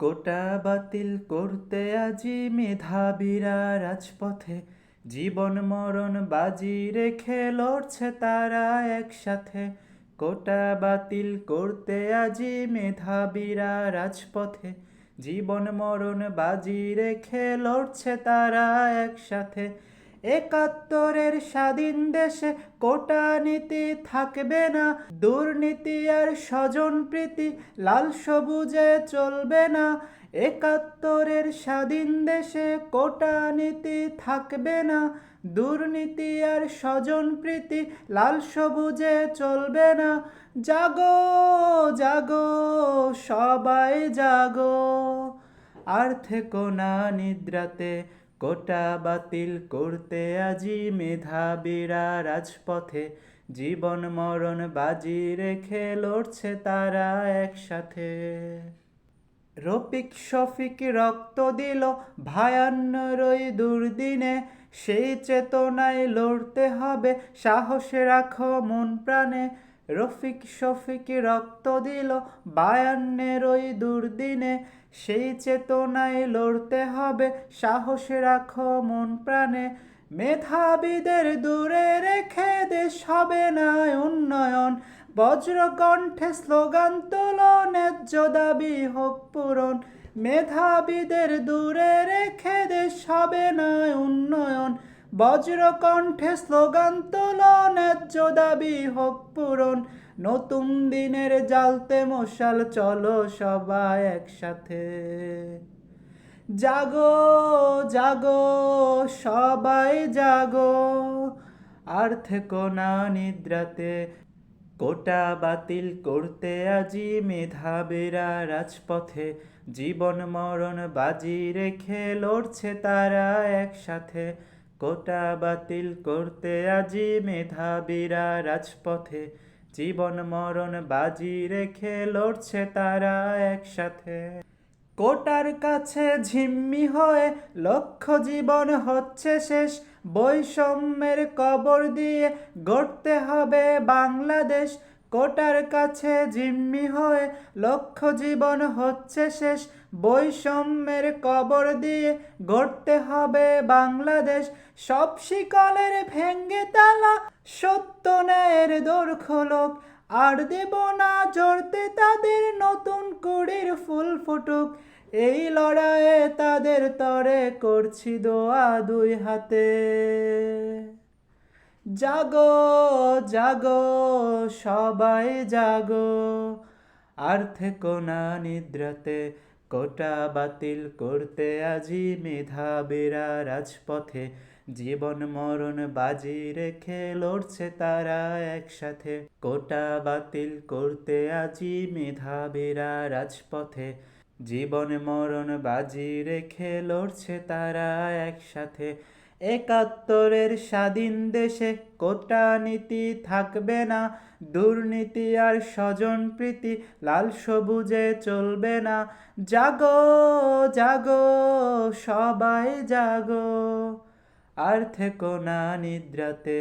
কোটা বাতিল করতে আজি মেধাবীরা রাজপথে। জীবন মরণ বাজি রেখে লড়ছে তারা একসাথে। কোটা বাতিল করতে আজি মেধাবীরা রাজপথে। জীবন মরণ বাজি রেখে লড়ছে তারা একসাথে। একাত্তরের স্বাধীন দেশে কোটা নীতি থাকবে না, দুর্নীতি আর স্বজন প্রীতি লাল সবুজে চলবে না। একাত্তরের স্বাধীন দেশে কোটা নীতি থাকবে না, দুর্নীতি আর স্বজন প্রীতি লাল সবুজে চলবে না। জাগো জাগো, সবাই জাগো, আর থেকো না নিদ্রাতে। কোটা বাতিল করতে আজি মেধাবীরা রাজপথে। জীবন মরণ বাজি রেখে লড়ছে তারা একসাথে। রফিক শফিক রক্ত দিল ভায়ান্নর ওই দুর্দিনে। সেই চেতনায় লড়তে হবে, সাহসে রাখো মন প্রাণে। রফিক শফিক রক্ত দিল বায়ান্নের ওই দুর্দিনে। সেই চেতনায় লড়তে হবে, সাহসে রাখো মন প্রাণে। মেধাবীদের দূরে রেখে দেশ হবে না উন্নয়ন। বজ্রকণ্ঠে স্লোগান তোলো দাবি হোক পূরণ। মেধাবীদের দূরে রেখে দেশ হবে না উন্নয়ন। বজ্রকণ্ঠে স্লোগান তোলো দাবি হোক পূরণ। নতুন দিনের জালতে মশাল, চলো সবাই একসাথে। জাগো জাগো, সবাই জাগো, আর থেকো না নিদ্রাতে। কোটা বাতিল করতে আজি মেধাবীরা রাজপথে। জীবন মরণ বাজি রেখে লড়ছে তারা একসাথে। কোটা বাতিল করতে আজি মেধাবীরা রাজপথে। জীবন, মরণ বাজি রেখে লড়ছে তারা একসাথে। কোটার কাছে ঝিম্মি হয়ে লক্ষ জীবন হচ্ছে শেষ। বৈষম্যের কবর দিয়ে গড়তে হবে বাংলাদেশ। কোটার কাছে জিম্মি হয়ে লক্ষ জীবন হচ্ছে শেষ। বৈষম্যের কবর দিয়ে গড়তে হবে বাংলাদেশ। সব শিকলের ভেঙ্গে তালা, সত্য ন্যায়ের দোরখোলক আর দেব না জড়তে তাদের নতুন কুড়ির ফুল ফুটুক। এই লড়াইয়ে তাদের তরে করছি দোয়া দুই হাতে। জাগো জাগো, সবাই জাগো। আর থেকো না নিদ্রাতে, কোটা বাতিল করতে আজি মেধা মেধাবীরা রাজপথে। জীবন, মরণ বাজি রেখে লড়ছে তারা একসাথে। কোটা বাতিল করতে আজি মেধা মেধাবীরা রাজপথে। জীবন, মরণ বাজি রেখে লড়ছে তারা একসাথে। একাত্তরের স্বাধীন দেশে কোটা নীতি থাকবে না, দুর্নীতি আর স্বজন প্রীতি লাল সবুজে চলবে না। জাগো জাগো, সবাই জাগো, আর থেকো না নিদ্রাতে।